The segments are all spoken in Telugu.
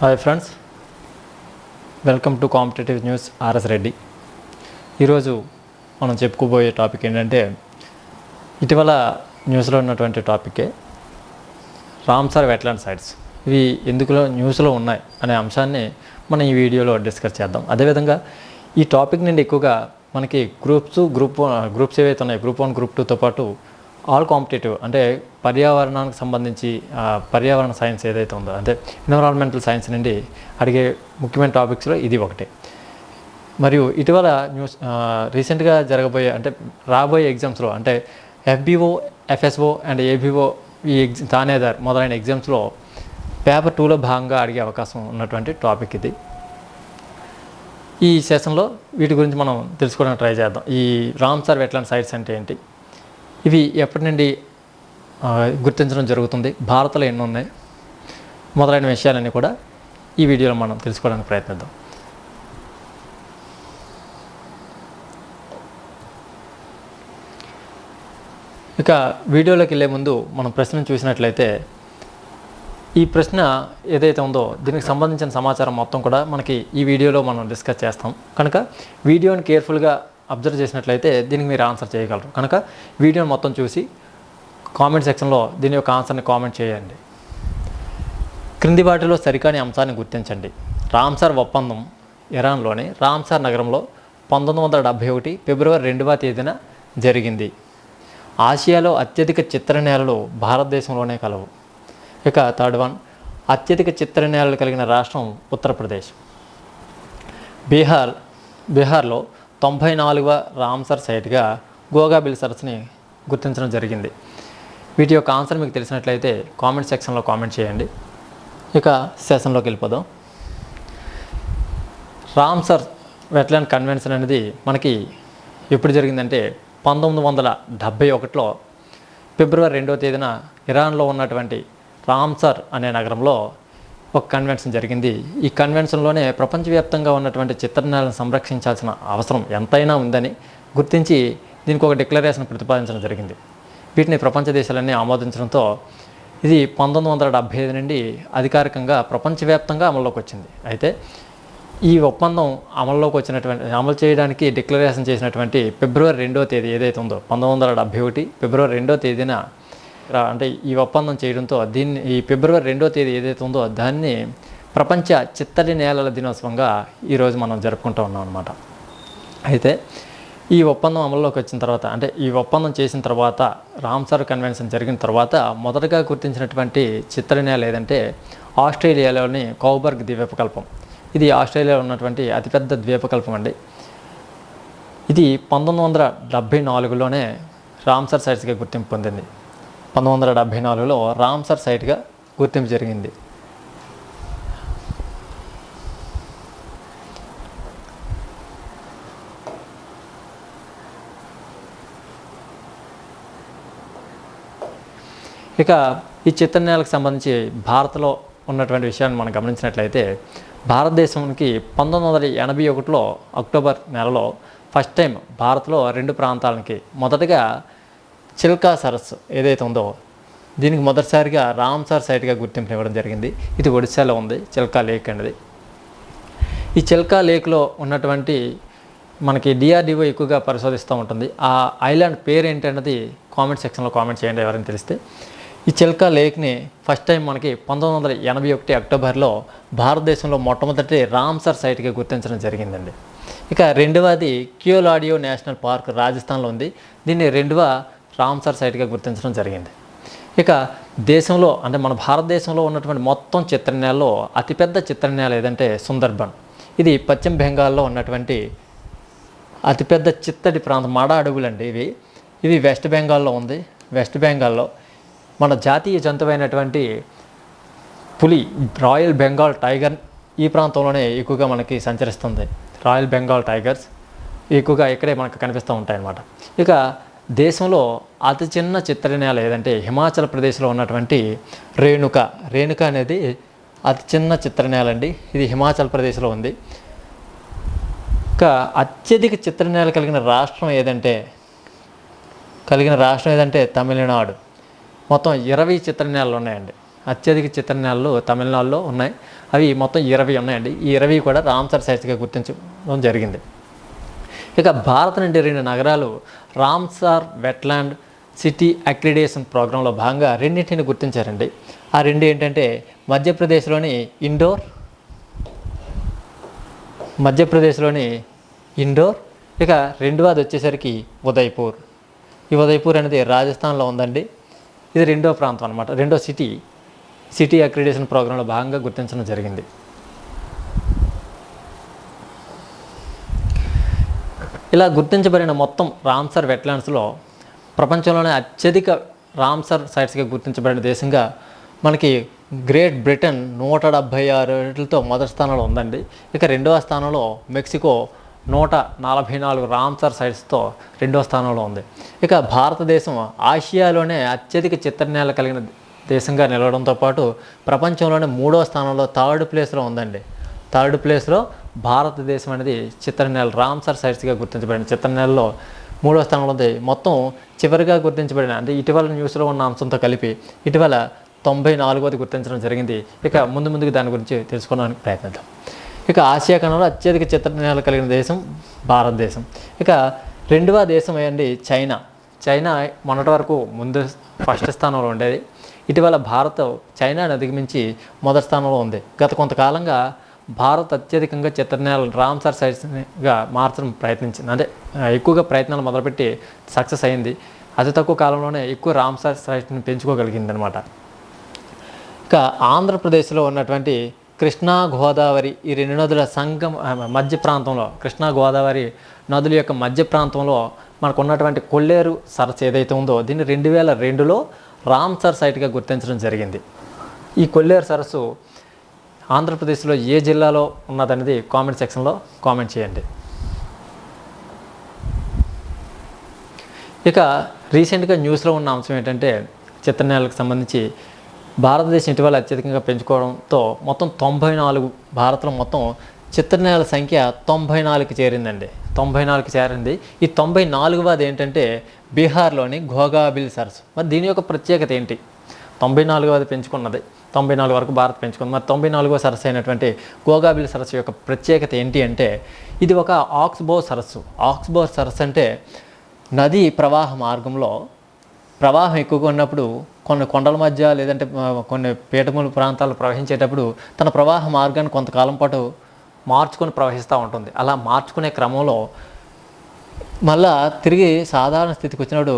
Hi friends welcome to competitive news RS Reddy ఈరోజు మనం చెప్పుకోబోయే టాపిక్ ఏంటంటే ఇటీవల న్యూస్లో ఉన్నటువంటి టాపికే రామ్సార్ వెట్లాండ్ సైట్స్ ఇవి ఎందుకులో న్యూస్లో ఉన్నాయి అనే అంశాన్ని మనం ఈ వీడియోలో డిస్కస్ చేద్దాం. అదేవిధంగా ఈ టాపిక్ నుండి ఎక్కువగా మనకి గ్రూప్స్ గ్రూప్ గ్రూప్స్ ఏవైతే ఉన్నాయో గ్రూప్ వన్ గ్రూప్ టూతో పాటు ఆల్ కాంపిటేటివ్ అంటే పర్యావరణానికి సంబంధించి పర్యావరణ సైన్స్ ఏదైతే ఉందో అంటే ఎన్విరాన్మెంటల్ సైన్స్ నుండి అడిగే ముఖ్యమైన టాపిక్స్లో ఇది ఒకటే. మరియు ఇటీవల న్యూస్ రీసెంట్గా జరగబోయే అంటే రాబోయే ఎగ్జామ్స్లో అంటే ఎఫ్బిఓ ఎఫ్ఎస్ఓ అండ్ ఏబిఓ ఈ ఎగ్జామ్ తానేదార్ మొదలైన ఎగ్జామ్స్లో పేపర్ టూలో భాగంగా అడిగే అవకాశం ఉన్నటువంటి టాపిక్ ఇది. ఈ సెషన్లో వీటి గురించి మనం తెలుసుకోవడానికి ట్రై చేద్దాం. ఈ రామ్సార్ వెట్లాంటి సైట్స్ అంటే ఏంటి? ఇవి ఎప్పటి నుండి గుర్తించడం జరుగుతుంది? భారత్లో ఎన్ని ఉన్నాయి? మొదలైన విషయాలన్నీ కూడా ఈ వీడియోలో మనం తెలుసుకోవడానికి ప్రయత్నిద్దాం. ఇక వీడియోలోకి వెళ్ళే ముందు మనం ప్రశ్నను చూసినట్లయితే ఈ ప్రశ్న ఏదైతే ఉందో దీనికి సంబంధించిన సమాచారం మొత్తం కూడా మనకి ఈ వీడియోలో మనం డిస్కస్ చేస్తాం. కనుక వీడియోని కేర్ఫుల్గా అబ్జర్వ్ చేసినట్లయితే దీనికి మీరు ఆన్సర్ చేయగలరు. కనుక వీడియోని మొత్తం చూసి కామెంట్ సెక్షన్లో దీని యొక్క ఆన్సర్ని కామెంట్ చేయండి. క్రింది వాటిలో సరికాని అంశాన్ని గుర్తించండి. రామ్సార్ ఒప్పందం ఇరాన్లోని రామ్సార్ నగరంలో పంతొమ్మిది వందల డెబ్భై ఒకటి ఫిబ్రవరి రెండవ తేదీన జరిగింది. ఆసియాలో అత్యధిక చిత్ర నేలలు భారతదేశంలోనే కలవు. ఇక థర్డ్ వన్ అత్యధిక చిత్ర నేలలు కలిగిన రాష్ట్రం ఉత్తరప్రదేశ్. బీహార్ బీహార్లో తొంభై నాలుగవ రామ్సర్ సైట్గా గోగాబిల్ సరస్ని గుర్తించడం జరిగింది. వీటి యొక్క ఆన్సర్ మీకు తెలిసినట్లయితే కామెంట్ సెక్షన్లో కామెంట్ చేయండి. ఇక సెషన్లోకి వెళ్ళిపోదాం. రామ్సర్ వెట్లాండ్ కన్వెన్షన్ అనేది మనకి ఎప్పుడు జరిగిందంటే పంతొమ్మిది వందల డెబ్భై ఒకటిలో ఫిబ్రవరి రెండవ తేదీన ఇరాన్లో ఉన్నటువంటి రామ్సర్ అనే నగరంలో ఒక కన్వెన్షన్ జరిగింది. ఈ కన్వెన్షన్లోనే ప్రపంచవ్యాప్తంగా ఉన్నటువంటి చిత్రనాలను సంరక్షించాల్సిన అవసరం ఎంతైనా ఉందని గుర్తించి దీనికి ఒక డిక్లరేషన్ ప్రతిపాదించడం జరిగింది. వీటిని ప్రపంచ దేశాలన్నీ ఆమోదించడంతో ఇది పంతొమ్మిది వందల డెబ్భై ఐదు నుండి అధికారికంగా ప్రపంచవ్యాప్తంగా అమల్లోకి వచ్చింది. అయితే ఈ ఒప్పందం అమల్లోకి వచ్చినటువంటి అమలు చేయడానికి డిక్లరేషన్ చేసినటువంటి ఫిబ్రవరి రెండో తేదీ ఏదైతే ఉందో పంతొమ్మిది వందల డెబ్భై ఒకటి ఫిబ్రవరి రెండో తేదీన అంటే ఈ ఒప్పందం చేయడంతో దీన్ని ఈ ఫిబ్రవరి రెండో తేదీ ఏదైతే ఉందో దాన్ని ప్రపంచ చిత్తడి నేలల దినోత్సవంగా ఈరోజు మనం జరుపుకుంటూ ఉన్నాం అనమాట అయితే ఈ ఒప్పందం అమల్లోకి వచ్చిన తర్వాత అంటే ఈ ఒప్పందం చేసిన తర్వాత రామ్సర్ కన్వెన్షన్ జరిగిన తర్వాత మొదటగా గుర్తించినటువంటి చిత్తడి నేల ఏదంటే ఆస్ట్రేలియాలోని కౌబర్గ్ ద్వీపకల్పం. ఇది ఆస్ట్రేలియాలో ఉన్నటువంటి అతిపెద్ద ద్వీపకల్పం అండి. ఇది పంతొమ్మిది వందల డెబ్భై నాలుగులోనే రామ్సర్ సైట్స్గా గుర్తింపు పొందింది. పంతొమ్మిది వందల డెబ్భై నాలుగులో రామ్సర్ సైట్గా గుర్తింపు జరిగింది. ఇక ఈ చిత్రనేలకు సంబంధించి భారత్లో ఉన్నటువంటి విషయాన్ని మనం గమనించినట్లయితే భారతదేశానికి పంతొమ్మిది వందల ఎనభై ఒకటిలో అక్టోబర్ నెలలో ఫస్ట్ టైం భారత్లో రెండు ప్రాంతాలకి మొదటగా చిల్కా సరస్సు ఏదైతే ఉందో దీనికి మొదటిసారిగా రామ్సార్ సైట్గా గుర్తింపు ఇవ్వడం జరిగింది. ఇది ఒడిశాలో ఉంది చిల్కా లేక్ అనేది. ఈ చిల్కా లేక్లో ఉన్నటువంటి మనకి డిఆర్డిఓ ఎక్కువగా పరిశోధిస్తూ ఉంటుంది. ఆ ఐలాండ్ పేరు ఏంటన్నది కామెంట్ సెక్షన్లో కామెంట్ చేయండి ఎవరైనా తెలిస్తే. ఈ చిల్కా లేక్ని ఫస్ట్ టైం మనకి పంతొమ్మిది వందల ఎనభై ఒకటి అక్టోబర్లో భారతదేశంలో మొట్టమొదటి రామ్సర్ సైట్గా గుర్తించడం జరిగిందండి. ఇక రెండవది క్యూలాడియో నేషనల్ పార్క్ రాజస్థాన్లో ఉంది. దీన్ని రెండవ రామ్సర్ సైట్గా గుర్తించడం జరిగింది. ఇక దేశంలో అంటే మన భారతదేశంలో ఉన్నటువంటి మొత్తం చిత్రనేలలో అతిపెద్ద చిత్రనేల ఏదంటే సుందర్బన్. ఇది పశ్చిమ బెంగాల్లో ఉన్నటువంటి అతిపెద్ద చిత్తడి ప్రాంతం మడ అడవులండి ఇవి. ఇవి వెస్ట్ బెంగాల్లో ఉంది. వెస్ట్ బెంగాల్లో మన జాతీయ జంతువైనటువంటి పులి రాయల్ బెంగాల్ టైగర్ ఈ ప్రాంతంలోనే ఎక్కువగా మనకి సంచరిస్తుంది. రాయల్ బెంగాల్ టైగర్స్ ఎక్కువగా ఇక్కడే మనకు కనిపిస్తూ ఉంటాయన్నమాట. ఇక దేశంలో అతి చిన్న చిత్రనేల ఏదంటే హిమాచల్ ప్రదేశ్లో ఉన్నటువంటి రేణుక. రేణుక అనేది అతి చిన్న చిత్రనేల అండి ఇది హిమాచల్ ప్రదేశ్లో ఉంది. ఇక అత్యధిక చిత్రనేల కలిగిన రాష్ట్రం ఏదంటే కలిగిన రాష్ట్రం ఏదంటే తమిళనాడు. మొత్తం ఇరవై చిత్రనేలలు ఉన్నాయండి. అత్యధిక చిత్రనేలలు తమిళనాడులో ఉన్నాయి. అవి మొత్తం ఇరవై ఉన్నాయండి. ఈ ఇరవై కూడా రామ్సర్ సైట్స్గా గుర్తించడం జరిగింది. ఇక భారత్ నుండి రెండు నగరాలు రామ్సార్ వెట్లాండ్ సిటీ అక్రిడేషన్ ప్రోగ్రాంలో భాగంగా రెండింటిని గుర్తించారండి. ఆ రెండు ఏంటంటే మధ్యప్రదేశ్లోని ఇండోర్ మధ్యప్రదేశ్లోని ఇండోర్ ఇక రెండవది వచ్చేసరికి ఉదయ్పూర్. ఈ ఉదయ్పూర్ అనేది రాజస్థాన్లో ఉందండి. ఇది రెండో ప్రాంతం అనమాట రెండో సిటీ సిటీ అక్రిడేషన్ ప్రోగ్రాంలో భాగంగా గుర్తించడం జరిగింది. ఇలా గుర్తించబడిన మొత్తం రామ్సర్ వెట్లాండ్స్లో ప్రపంచంలోనే అత్యధిక రామ్సర్ సైట్స్గా గుర్తించబడిన దేశంగా మనకి గ్రేట్ బ్రిటన్ నూట డెబ్భై ఆరు రేట్లతో మొదటి స్థానంలో ఉందండి. ఇక రెండవ స్థానంలో మెక్సికో నూట నలభై నాలుగు రామ్సర్ సైట్స్తో రెండవ స్థానంలో ఉంది. ఇక భారతదేశం ఆసియాలోనే అత్యధిక చిత్రనేల కలిగిన దేశంగా నిలవడంతో పాటు ప్రపంచంలోనే మూడో స్థానంలో థర్డ్ ప్లేస్లో ఉందండి. థర్డ్ ప్లేస్లో భారతదేశం అనేది చిత్రనేల రామ్సర్ సైట్స్గా గుర్తించబడిన చిత్రనేలలో మూడో స్థానంలో ఉంది. మొత్తం చివరిగా గుర్తించబడిన అంటే ఇటీవల న్యూస్లో ఉన్న అంశంతో కలిపి ఇటీవల తొంభై నాలుగోది గుర్తించడం జరిగింది. ఇక ముందు ముందుకు దాని గురించి తెలుసుకోవడానికి ప్రయత్నిద్దాం. ఇక ఆసియా ఖండంలో అత్యధిక చిత్రనేలు కలిగిన దేశం భారతదేశం. ఇక రెండవ దేశం ఏంటి చైనా. చైనా మొన్నటి వరకు ముందు ఫస్ట్ స్థానంలో ఉండేది. ఇటీవల భారత్ చైనాను అధిగమించి మొదటి స్థానంలో ఉంది. గత కొంతకాలంగా భారత్ అత్యధికంగా చిత్రనేలను రామ్సార్ సైట్స్గా మార్చడం ప్రయత్నించింది. అంటే ఎక్కువగా ప్రయత్నాలు మొదలుపెట్టి సక్సెస్ అయింది. అతి తక్కువ కాలంలోనే ఎక్కువ రామ్సార్ సైట్ని పెంచుకోగలిగింది అనమాట ఇక ఆంధ్రప్రదేశ్లో ఉన్నటువంటి కృష్ణా గోదావరి ఈ రెండు నదుల సంఘం మధ్య ప్రాంతంలో కృష్ణా గోదావరి నదుల యొక్క మధ్య ప్రాంతంలో మనకు ఉన్నటువంటి కొల్లేరు సరస్సు ఏదైతే ఉందో దీన్ని రెండు వేల రెండులో రామ్సర్ సైట్గా గుర్తించడం జరిగింది. ఈ కొల్లేరు సరస్సు ఆంధ్రప్రదేశ్లో ఏ జిల్లాలో ఉన్నదనేది కామెంట్ సెక్షన్లో కామెంట్ చేయండి. ఇక రీసెంట్గా న్యూస్లో ఉన్న అంశం ఏంటంటే చిత్రనేలకు సంబంధించి భారతదేశం ఇటీవల అత్యధికంగా పెంచుకోవడంతో మొత్తం తొంభై నాలుగు భారత్లో మొత్తం చిత్రనేల సంఖ్య తొంభై నాలుగుకి చేరిందండి. తొంభై నాలుగుకి చేరింది. ఈ తొంభై నాలుగవది ఏంటంటే బీహార్లోని ఘోగాబిల్ సరస్సు మరి దీని యొక్క ప్రత్యేకత ఏంటి? తొంభై నాలుగవది పెంచుకున్నది. తొంభై నాలుగు వరకు భారత్ పెంచుకుంది. మరి తొంభై నాలుగో సరస్సు అయినటువంటి గోగాబిల్ సరస్సు యొక్క ప్రత్యేకత ఏంటి అంటే ఇది ఒక ఆక్స్బో సరస్సు. ఆక్స్బో సరస్సు అంటే నది ప్రవాహ మార్గంలో ప్రవాహం ఎక్కువగా ఉన్నప్పుడు కొన్ని కొండల మధ్య లేదంటే కొన్ని పీఠముల ప్రాంతాలు ప్రవహించేటప్పుడు తన ప్రవాహ మార్గాన్ని కొంతకాలం పాటు మార్చుకొని ప్రవహిస్తూ ఉంటుంది. అలా మార్చుకునే క్రమంలో మళ్ళా తిరిగి సాధారణ స్థితికి వచ్చినప్పుడు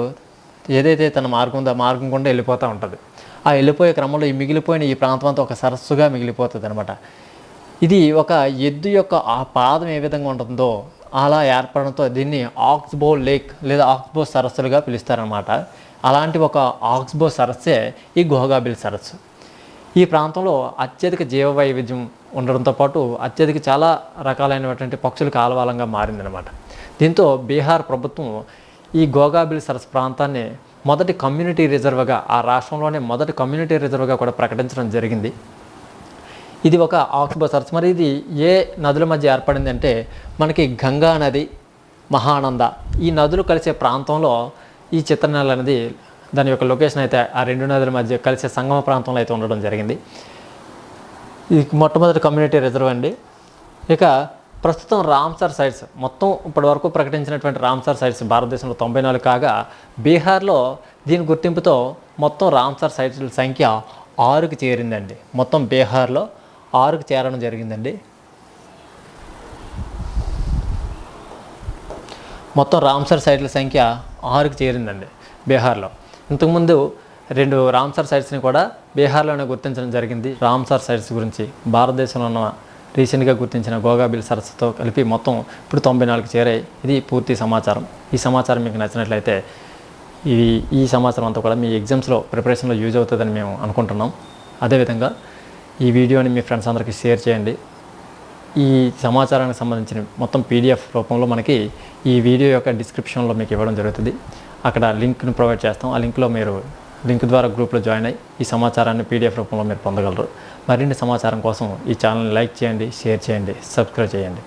ఏదైతే తన మార్గం ఉందో మార్గం గుండా వెళ్ళిపోతూ ఉంటుంది. ఆ వెళ్ళిపోయే క్రమంలో ఈ మిగిలిపోయిన ఈ ప్రాంతం అంతా ఒక సరస్సుగా మిగిలిపోతుంది అనమాట ఇది ఒక ఎద్దు యొక్క ఆ పాదం ఏ విధంగా ఉంటుందో అలా ఏర్పడడంతో దీన్ని ఆక్స్బో లేక్ లేదా ఆక్స్బో సరస్సులుగా పిలుస్తారనమాట అలాంటి ఒక ఆక్స్బో సరస్సే ఈ గోగాబిల్ సరస్సు. ఈ ప్రాంతంలో అత్యధిక జీవ వైవిధ్యం ఉండడంతో పాటు అత్యధిక చాలా రకాలైనటువంటి పక్షులకు ఆలవాలంగా మారిందనమాట దీంతో బీహార్ ప్రభుత్వం ఈ గోగాబిల్ సరస్సు ప్రాంతాన్ని మొదటి కమ్యూనిటీ రిజర్వ్గా ఆ రాష్ట్రంలోనే మొదటి కమ్యూనిటీ రిజర్వ్గా కూడా ప్రకటించడం జరిగింది. ఇది ఒక ఆక్స్బో సరస్సు మరి ఇది ఏ నదుల మధ్య ఏర్పడింది అంటే మనకి గంగా నది మహానంద ఈ నదులు కలిసే ప్రాంతంలో ఈ చిత్రనెల అనేది దాని యొక్క లొకేషన్ అయితే ఆ రెండు నదుల మధ్య కలిసే సంగమ ప్రాంతంలో అయితే ఉండడం జరిగింది. ఇది మొట్టమొదటి కమ్యూనిటీ రిజర్వ్ అండి. ఇక ప్రస్తుతం రామ్సార్ సైట్స్ మొత్తం ఇప్పటి వరకు ప్రకటించినటువంటి రామ్సార్ సైట్స్ భారతదేశంలో తొంభై నాలుగు కాగా బీహార్లో దీని గుర్తింపుతో మొత్తం రామ్సార్ సైట్ల సంఖ్య ఆరుకు చేరిందండి. మొత్తం బీహార్లో ఆరుకు చేరడం జరిగిందండి. మొత్తం రామ్సర్ సైట్ల సంఖ్య ఆరుకు చేరిందండి బీహార్లో. ఇంతకుముందు రెండు రామ్సర్ సైట్స్ని కూడా బీహార్లోనే గుర్తించడం జరిగింది. రామ్సర్ సైట్స్ గురించి భారతదేశంలో ఉన్న రీసెంట్గా గుర్తించిన గోగాబిల్ సరస్సుతో కలిపి మొత్తం ఇప్పుడు తొంభై నాలుగు చేరాయి. ఇది పూర్తి సమాచారం. ఈ సమాచారం మీకు నచ్చినట్లయితే ఈ ఈ సమాచారం అంతా కూడా మీ ఎగ్జామ్స్లో ప్రిపరేషన్లో యూజ్ అవుతుందని మేము అనుకుంటున్నాం. అదేవిధంగా ఈ వీడియోని మీ ఫ్రెండ్స్ అందరికీ షేర్ చేయండి. ఈ సమాచారానికి సంబంధించిన మొత్తం పీడిఎఫ్ రూపంలో మనకి ఈ వీడియో యొక్క డిస్క్రిప్షన్లో మీకు ఇవ్వడం జరుగుతుంది. అక్కడ లింక్ను ప్రొవైడ్ చేస్తాం. ఆ లింక్లో మీరు లింక్ ద్వారా గ్రూప్లో జాయిన్ అయ్యి ఈ సమాచారాన్ని పీడిఎఫ్ రూపంలో మీరు పొందగలరు. మరిన్ని సమాచారం కోసం ఈ ఛానల్ని లైక్ చేయండి షేర్ చేయండి సబ్స్క్రైబ్ చేయండి.